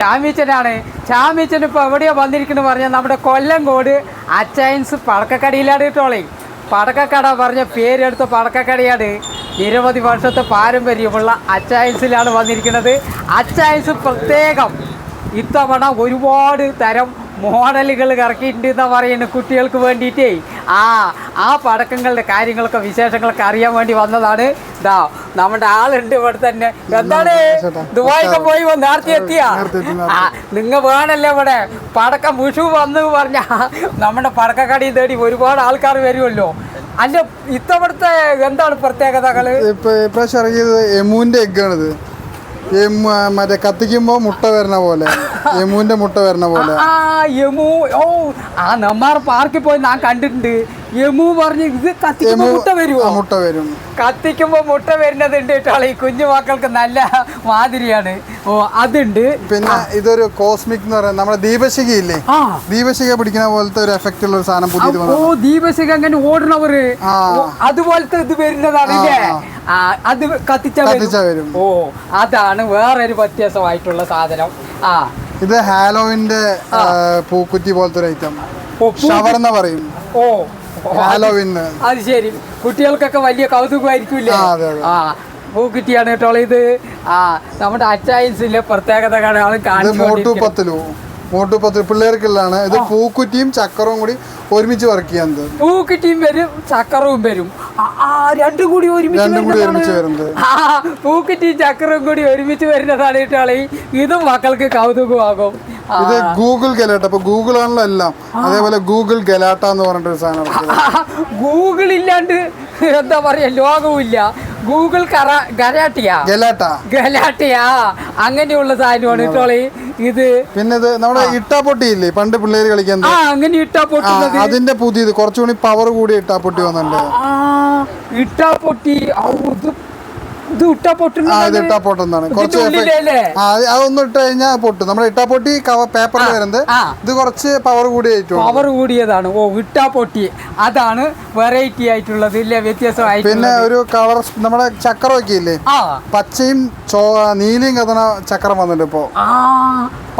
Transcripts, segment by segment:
ചാമീച്ചനാണ്. ചാമീച്ചൻ ഇപ്പോൾ എവിടെയോ വന്നിരിക്കുന്നു പറഞ്ഞാൽ നമ്മുടെ കൊല്ലം കോട് അച്ചൈൻസ് പടക്കക്കടയിലാണ് കേട്ടോളേ പടക്കക്കട പറഞ്ഞ പേരെടുത്ത പടക്കക്കടയാണ്. നിരവധി വർഷത്തെ പാരമ്പര്യമുള്ള അച്ചൈൻസിലാണ് വന്നിരിക്കുന്നത്. അച്ചൈൻസ് പ്രത്യേകം ഇത്തവണ ഒരുപാട് തരം മോഡലുകൾ ഇറക്കിയിട്ടുണ്ട് എന്നാ പറയുന്നത് കുട്ടികൾക്ക് വേണ്ടിയിട്ടേ. ആ ആ പടക്കങ്ങളുടെ കാര്യങ്ങളൊക്കെ വിശേഷങ്ങളൊക്കെ അറിയാൻ വേണ്ടി വന്നതാണ്. ഇതാ നമ്മുടെ ആളുണ്ട് ഇവിടെ തന്നെ. എന്താണ്? ദുബായിക്ക് പോയി നേരത്തെ എത്തിയാ? നിങ്ങൾ നിങ്ങ വേണല്ലേ ഇവിടെ? പടക്കം വിഷു വന്ന് പറഞ്ഞ നമ്മുടെ പടക്കക്കടി തേടി ഒരുപാട് ആൾക്കാർ വരുമല്ലോ. അല്ല ഇത്തവണത്തെ എന്താണ് പ്രത്യേകതകൾ ഇപ്പൊ ഇറങ്ങിയത് എമുവിന്റെ എഗ്ഗാണിത്. മറ്റേ കത്തിക്കുമ്പോ മുട്ട വരണ പോലെ. എമുവിന്റെ മുട്ട വരണ പോലെ. ആ യമു. ഓ ആ നമ്മാർ പാർക്കിൽ പോയി ഞാൻ കണ്ടിട്ടുണ്ട്. യമു പറഞ്ഞു ഇത് കത്തിക്കുമ്പോ മുട്ട വരുമോ മുട്ട വരും. കത്തിക്കുമ്പോ മുട്ട വരുന്നതുണ്ട് കേട്ടോ ഈ കുഞ്ഞു മക്കൾക്ക് നല്ല മാതിരിയാണ്. ഓ അതുണ്ട്. പിന്നെ ഇതൊരു കോസ്മിക് എന്ന് പറയുന്നത് നമ്മുടെ ദീപശിഖ ഇല്ലേ? ആ. ദീപശിക പിടിക്കുന്ന പോലത്തെ ഒരു എഫക്റ്റ് ഉള്ള ഒരു സാധനം പുതിയത് ഓ ദീപശിഖ അങ്ങനെ ഓടണവര്. അതുപോലത്തെ ഇത് വരുന്നതാണ് ഇല്ലേ? അത് കത്തിച്ച വരും. ഓ അതാണ് വേറൊരു വ്യത്യാസമായിട്ടുള്ള സാധനം. ഇത് ഹാലോവിന്റെ പൂക്കുറ്റി പോലത്തെ ഒരു ഐറ്റം ഷവർ എന്ന് പറയും. ഓ. ഹാലോവിന്. അത് ശരി. കുട്ടികൾക്കൊക്കെ വലിയ കൗതുകമായിരിക്കില്ലേ. ആ പൂക്കുറ്റിയാണ് കേട്ടോ ഇത്. ആ നമ്മുടെ അറ്റായൻസിന്റെ പ്രത്യേകത കാണാൻ കാണിച്ചു പത്തിലു പിള്ളേർക്കുള്ളതാണ് ഇത് പൂക്കുറ്റിയും ചക്കറവും കൂടി ഒരുമിച്ച് വർക്ക് ചെയ്യുന്നത് പൂക്കുറ്റിയും വരും ചക്കറവും വരും. രണ്ടും കൂടി ഒരുമിച്ച് രണ്ടും കൂടി. ഒരുമിച്ച് വരുന്നത്. പൂക്കുറ്റിയും ചക്കറവും കൂടി ഒരുമിച്ച് വരുന്നതാണ് കേട്ടോ ഇതും മക്കൾക്ക് കൗതുകമാകും. ഇത് ഗൂഗിൾ ഗലാട്ട അപ്പൊ ഗൂഗിൾ ആണല്ലോ എല്ലാം. അതേപോലെ ഗൂഗിൾ ഗലാട്ട എന്ന് പറഞ്ഞിട്ട് ഒരു സാധനം. ഗൂഗിൾ ഇല്ലാണ്ട് എന്താ പറയാ ലോകവുമില്ല. ഗൂഗിൾ കറ ഗരാട്ടിയാ ഗലാട്ട. ഗലാട്ടിയാ. അങ്ങനെയുള്ള സാധനമാണ് ട്രോളി? ഇത് പിന്നെ ഇത് നമ്മുടെ ഇട്ടാപ്പൊട്ടി ഇല്ലേ പണ്ട് പിള്ളേര് കളിക്കുന്നത്. ആ അങ്ങനെ ഇട്ടാപ്പൊട്ടി അതിന്റെ പുതിയത് കുറച്ചുകൂടി പവർ കൂടി ഇട്ടാപ്പൊട്ടി വന്നിട്ടുണ്ട്. ഇട്ടാപ്പൊട്ടി. ഇത് ഇത് ഇട്ടാ കുറച്ച് അതൊന്നും ഇട്ട് കഴിഞ്ഞാൽ പൊട്ടും. നമ്മുടെ ഇട്ടാപ്പൊട്ടി പേപ്പറിൽ വരുന്നത്. ഇത് കുറച്ച് പവർ കൂടി പവർ കൂടിയതാണ്. ഓ ഇട്ടാ പൊട്ടി. അതാണ് വെറൈറ്റി ആയിട്ടുള്ളത് ഇല്ലേ? പിന്നെ ഒരു കളർ നമ്മുടെ ചക്രം ഒക്കെ ഇല്ലേ? പച്ചയും നീലയും കത്തണ ചക്രം വന്നിട്ടുണ്ട് ഇപ്പോ.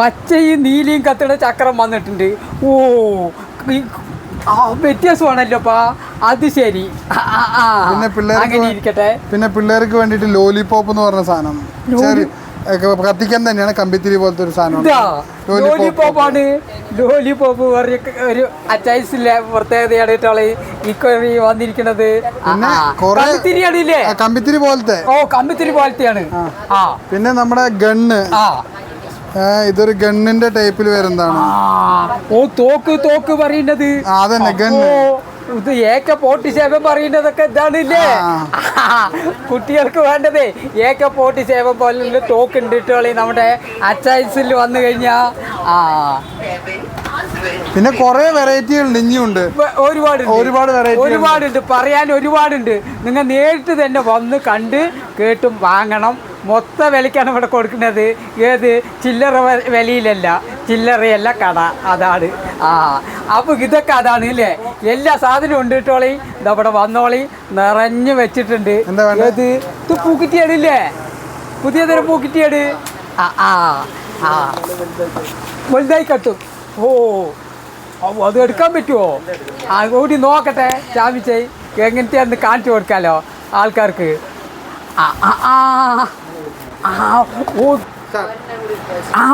പച്ചയും നീലയും കത്തണ ചക്രം വന്നിട്ടുണ്ട്. ഓ വ്യത്യാസമാണല്ലോപ്പാ അത് ശരി. പിന്നെ പിള്ളേർക്ക് ഇരിക്കട്ടെ. പിന്നെ പിള്ളേർക്ക് വേണ്ടിട്ട് ലോലിപോപ്പ് എന്ന് പറഞ്ഞ സാധനം. കത്തിക്കാൻ തന്നെയാണ് കമ്പിത്തിരി പോലത്തെ ഒരു സാധനം ലോലിപോപ്പാണ് ലോലിപോപ്പ് ഒരു അച്ചൈസിലെ പ്രത്യേകതയാണ് ഇക്കൊറി വന്നിരിക്കുന്നത് ആ, പിന്നെ കുറേ- കമ്പിത്തിരിയാണ് ഇല്ലേ കമ്പിത്തിരി പോലത്തെ. ഓ കമ്പിത്തിരി പോലത്തെയാണ്. പിന്നെ നമ്മുടെ ഗണ്ണ്. ഇതൊരു ഗണ്ണിന്റെ ടൈപ്പിൽ വരുന്നതാണ്. ഓ തോക്ക് തോക്ക് പറയുന്നത്. അതന്നെ ഗണ്ണ്. ഇത് ഏക്ക പോട്ടി സേവം പറയുന്നതൊക്കെ ഇതാണില്ലേ? കുട്ടികൾക്ക് വേണ്ടതേ ഏക്ക പോട്ടി സേവം പോലെ തോക്ക് ഉണ്ട് ഇട്ടോളി നമ്മുടെ അച്ചൈസിൽ വന്നു കഴിഞ്ഞാ. ആ. പിന്നെ കുറെ വെറൈറ്റികൾ ഇനിയുണ്ട് ഒരുപാട് ഒരുപാട് variety ഒരുപാടുണ്ട്. പറയാൻ ഒരുപാടുണ്ട്. നിങ്ങൾ നേരിട്ട് തന്നെ വന്ന് കണ്ട് കേട്ടും വാങ്ങണം. മൊത്ത വിലയ്ക്കാണ് ഇവിടെ കൊടുക്കുന്നത്. ഏത്? ചില്ലറ വിലയിലല്ല. ചില്ലറയല്ല കട അതാണ്. ആ അപ്പോൾ ഇതൊക്കെ അതാണ് ഇല്ലേ? എല്ലാ സാധനവും ഉണ്ട് കേട്ടോളി. ഇതവിടെ വന്നോളി. നിറഞ്ഞു വെച്ചിട്ടുണ്ട്? ഇത് പൂക്കിറ്റിയാണ് ഇല്ലേ? പുതിയ തരം പൂക്കിറ്റിയാണ് ആ ആ ആ. വലുതായി കട്ടും. ഓ അത് എടുക്കാൻ പറ്റുമോ ആ കൂടി നോക്കട്ടെ ചാമിച്ചേ. എങ്ങനത്തെയാന്ന് കാണിച്ചു കൊടുക്കാലോ ആൾക്കാർക്ക്. ആ ആ ആ. ആ ഓ. ആ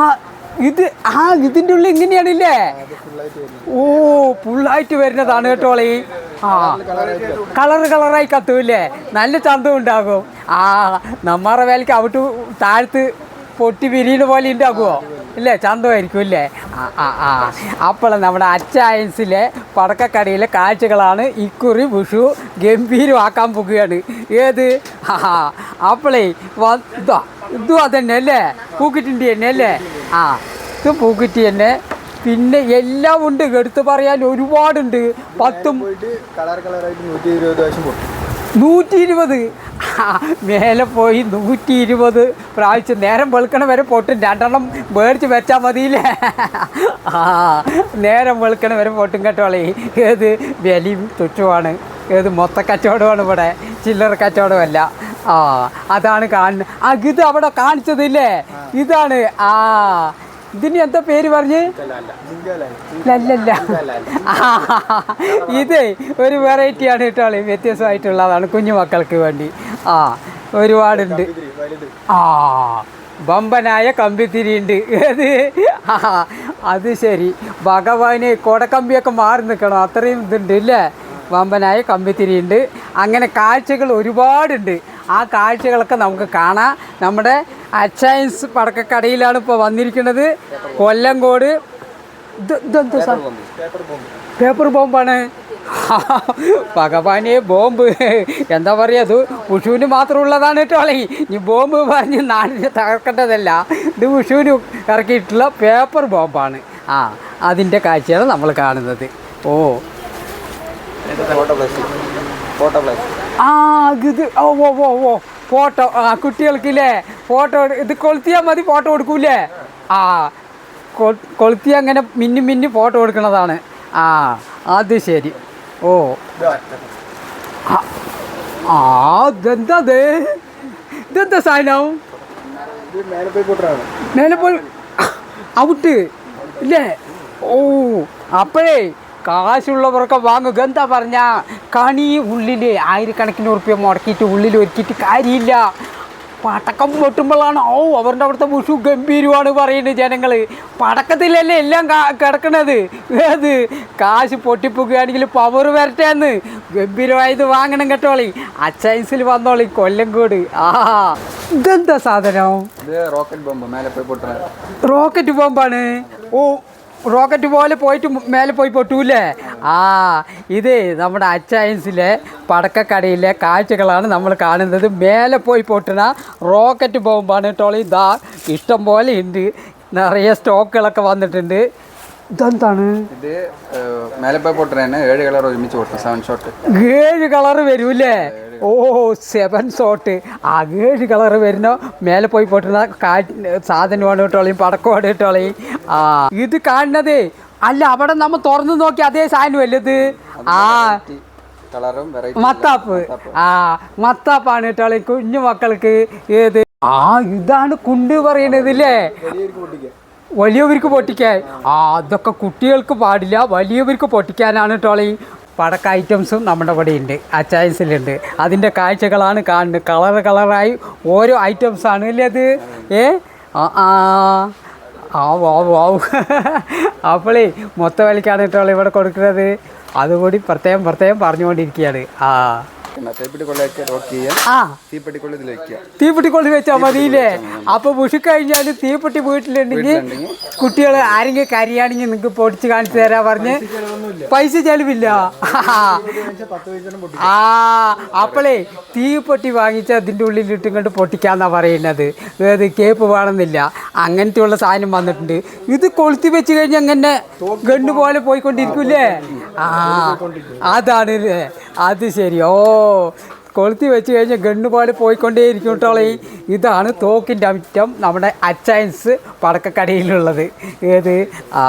ഇത് ആ ഇതിന്റെ ഉള്ളിൽ ഇങ്ങനെയാണില്ലേ? ഓ ഫുള്ളായിട്ട് വരുന്നതാണ് കേട്ടോളി ആ കളർ കളറായി കത്തൂല്ലേ നല്ല ചന്തം ഉണ്ടാകും. ആ നമ്മുടെ വേലയ്ക്ക് അവിട്ട് താഴത്ത് പൊട്ടി വിരിയുന്ന പോലെ ഉണ്ടാകുമോ ഇല്ലേ ചന്തമായിരിക്കും ഇല്ലേ? ആ ആ ആ. അപ്പോൾ നമ്മുടെ അച്ചായൻസിലെ പടക്കക്കടയിലെ കാഴ്ചകളാണ് ഇക്കുറി വിഷു ഗംഭീരമാക്കാൻ പോകുകയാണ് ഏത്? ആ അപ്പോളേ വ ഇതാ അതന്നെ അല്ലേ? പൂക്കിറ്റിന്റെ തന്നെ അല്ലേ? ആ ഇത് പൂക്കിറ്റി തന്നെ. പിന്നെ എല്ലാം ഉണ്ട്. എടുത്ത് പറയാൻ ഒരുപാടുണ്ട്. പത്തും നൂറ്റി ഇരുപത് മേലെ പോയി നൂറ്റി ഇരുപത് പ്രാവശ്യം നേരം വെളുക്കണ വരെ പൊട്ടും. രണ്ടെണ്ണം മേടിച്ച് വെച്ചാൽ മതിയില്ലേ? ആ നേരം വെളുക്കണ വരെ പൊട്ടും കേട്ടോളേ ഏത് വിലയും തുച്ഛമാണ് ഏത് മൊത്ത കച്ചവടമാണ് ഇവിടെ. ചില്ലറ കച്ചവടമല്ല. ആ അതാണ് കാണുന്നത് ആ ഇത് അവിടെ കാണിച്ചതില്ലേ? ഇതാണ്. ആ ഇതിന് എന്താ പേര് പറഞ്ഞ്? അല്ലല്ല ഇത് ഒരു വെറൈറ്റിയാണ് കേട്ടോളി വ്യത്യസ്തമായിട്ടുള്ളതാണ് കുഞ്ഞു മക്കൾക്ക് വേണ്ടി. ആ ഒരുപാടുണ്ട്. ആ ബമ്പനായ കമ്പിത്തിരിയുണ്ട്. ഏത്? അത് അത് ശരി. ഭഗവാന് കൊടക്കമ്പിയൊക്കെ മാറി നിൽക്കണം. അത്രയും ഇതുണ്ട് ഇല്ലേ? വമ്പനായ കമ്പിത്തിരിയുണ്ട്. അങ്ങനെ കാഴ്ചകൾ ഒരുപാടുണ്ട്. ആ കാഴ്ചകളൊക്കെ നമുക്ക് കാണാം. നമ്മുടെ അച്ചൈൻസ് പടക്കക്കടയിലാണ് ഇപ്പോൾ വന്നിരിക്കുന്നത്. കൊല്ലങ്കോട്. പേപ്പർ ബോംബാണ്. ഭഗവാനെ ബോംബ്. എന്താ പറയുക അത് വിഷുവിന് മാത്രമുള്ളതാണ് അല്ലെങ്കിൽ ഈ ബോംബ് പറഞ്ഞ് നാടിനെ തകർക്കേണ്ടതല്ല. ഇത് വിഷുവിന് ഇറക്കിയിട്ടുള്ള പേപ്പർ ബോംബാണ്. ആ അതിന്റെ കാഴ്ചയാണ് നമ്മൾ കാണുന്നത്. ഓ. ഫോട്ടോ പ്ലസ് ഫോട്ടോ ആ ഇത് ഓ ഓ ഓ ഓ ഫോട്ടോ ആ കുട്ടികൾക്കില്ലേ ഫോട്ടോ ഇത് കൊളുത്തിയാൽ മതി ഫോട്ടോ കൊടുക്കൂലേ ആ കൊളുത്തി അങ്ങനെ മിന്നി മിന്നി ഫോട്ടോ കൊടുക്കണതാണ് ആ അത് ശരി. ഓ. ആ, ഇതെന്താ ഇതെന്താ സാധനം? ഔട്ട് ഇല്ലേ? ഓ അപ്പോഴേ കാശുള്ളവരൊക്കെ വാങ്ങുക എന്താ പറഞ്ഞ? കണി ഉള്ളിൽ ആയിരക്കണക്കിന് ഉറുപ്പ്യ മുടക്കിയിട്ട് ഉള്ളിൽ ഒരുക്കിയിട്ട് കാര്യമില്ല. പടക്കം പൊട്ടുമ്പോഴാണ് ഓ അവരുടെ അവിടുത്തെ മുഷു ഗംഭീരമാണ് പറയുന്നത് ജനങ്ങൾ പടക്കത്തിലല്ലേ എല്ലാം കിടക്കണത്? ഏത്? കാശ് പൊട്ടിപ്പോക്കുകയാണെങ്കിൽ പവർ വരട്ടേന്ന് ഗംഭീരമായത് വാങ്ങണം കേട്ടോളി. അച്ചൈൻസിൽ വന്നോളി കൊല്ലങ്കോട്. ആ ഇതെന്താ സാധനം? റോക്കറ്റ് ബോംബാണ് ഓ റോക്കറ്റ് പോലെ പോയിട്ട് മേലെ പോയി പൊട്ടൂലേ ആ ഇത് നമ്മുടെ അച്ചായൻസിലെ പടക്കക്കടയിലെ കാഴ്ചകളാണ് നമ്മൾ കാണുന്നത്. മേലെ പോയി പൊട്ടുന്ന റോക്കറ്റ് ബോംബാണ് ടോളി. ഇതാ ഇഷ്ടം പോലെ ഉണ്ട്. നിറയെ സ്റ്റോക്കുകളൊക്കെ വന്നിട്ടുണ്ട്. ഇതെന്താണ്? ഇത് മേലെ പോയി ഏഴ് കളർ ഒരുമിച്ച് പൊട്ടും സെവൻ ഷോട്ട് ഏഴ് കളർ വരൂലേ ഓ സെവൻ സോട്ട് അകേഴ് കളർ വരുന്ന. മേലെ പോയി പൊട്ടുന്ന കാ സാധനമാണ് പടക്കം പടക്കമാണ് കേട്ടോളയും ആ ഇത് കാണുന്നത്. അല്ല അവിടെ നമ്മ തുറന്നു നോക്കി അതേ സാധനം ഇത് ആ മത്താപ്പ്. ആ മത്താപ്പാണ് കേട്ടോളി കുഞ്ഞു മക്കൾക്ക്. ഏത്? ആ ഇതാണ് കുണ്ട് പറയണത് ഇല്ലേ? വലിയവർക്ക് പൊട്ടിക്കാൻ. ആ അതൊക്കെ കുട്ടികൾക്ക് പാടില്ല. വലിയവർക്ക് പൊട്ടിക്കാനാണ് ടോളി പടക്ക ഐറ്റംസും നമ്മുടെ ഇവിടെ ഉണ്ട്. അച്ചായൻസിലുണ്ട്. അതിന്റെ കാഴ്ചകളാണ് കാണുന്നത്. കളർ കളറായി ഓരോ ഐറ്റംസ് ആണ് അല്ലേ അത്? ഏ? ആ ആ. വാവ് അപ്പോളേ മൊത്തം വിലക്കാണ് കേട്ടോ ഇവിടെ കൊടുക്കുന്നത്. അതുകൂടി പ്രത്യേകം പ്രത്യേകം പറഞ്ഞുകൊണ്ടിരിക്കുകയാണ്. ആ. ആ. തീപ്പെട്ടി കൊള്ള ഇതിൽ വെക്കുക തീപ്പെട്ടി കൊള്ളി വെച്ചാൽ മതിയില്ലേ അപ്പൊ വിഷു കഴിഞ്ഞാൽ തീപ്പെട്ടി വീട്ടിലുണ്ടെങ്കിൽ കുട്ടികൾ ആരെങ്കിലും കരിയാണെങ്കിൽ നിങ്ങൾക്ക് പൊടിച്ച് കാണിച്ചു തരാ പറഞ്ഞ് പൈസ ചെലവില്ല. ആ അപ്പോളേ തീപ്പെട്ടി വാങ്ങിച്ച് അതിന്റെ ഉള്ളിൽ ഇട്ടുകൊണ്ട് പൊട്ടിക്കാന്നാ പറയുന്നത്. അതായത് കേപ്പ് വേണമെന്നില്ല. അങ്ങനത്തെ ഉള്ള സാധനം വന്നിട്ടുണ്ട്. ഇത് കൊളുത്തി വെച്ച് കഴിഞ്ഞാൽ അങ്ങനെ ഗണ്ണ് പോലെ പോയിക്കൊണ്ടിരിക്കൂലേ ആ അതാണ്. അത് ശരി. ഓ കൊളുത്തി വെച്ച് കഴിഞ്ഞാൽ ഗണ്ണുപാട് പോയിക്കൊണ്ടേയിരിക്കും കേട്ടോളെ ഇതാണ് തോക്കിന്റെ അമിറ്റം നമ്മുടെ അച്ചയൻസ് പടക്കക്കടയിലുള്ളത്. ഏത്? ആ.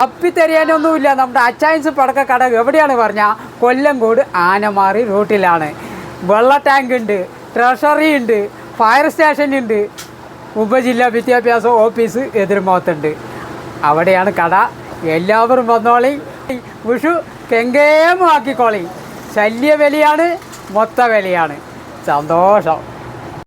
അപ്പിത്തെറിയാനൊന്നുമില്ല നമ്മുടെ അച്ചായൻസ് പടക്കക്കട എവിടെയാണ് പറഞ്ഞാൽ കൊല്ലംകോട് ആനമാറി റൂട്ടിലാണ്. വെള്ള ടാങ്ക് ഉണ്ട് ട്രഷറി ഉണ്ട് ഫയർ സ്റ്റേഷൻ ഉണ്ട് ഉപജില്ലാ വിദ്യാഭ്യാസ ഓഫീസ് എതിർമുഖത്തുണ്ട്. അവിടെയാണ് കട. എല്ലാവരും വന്നോളി. വിഷു കെങ്കേമാക്കിക്കോളി ശല്യ വിലയാണ് മൊത്ത വിലയാണ് സന്തോഷം.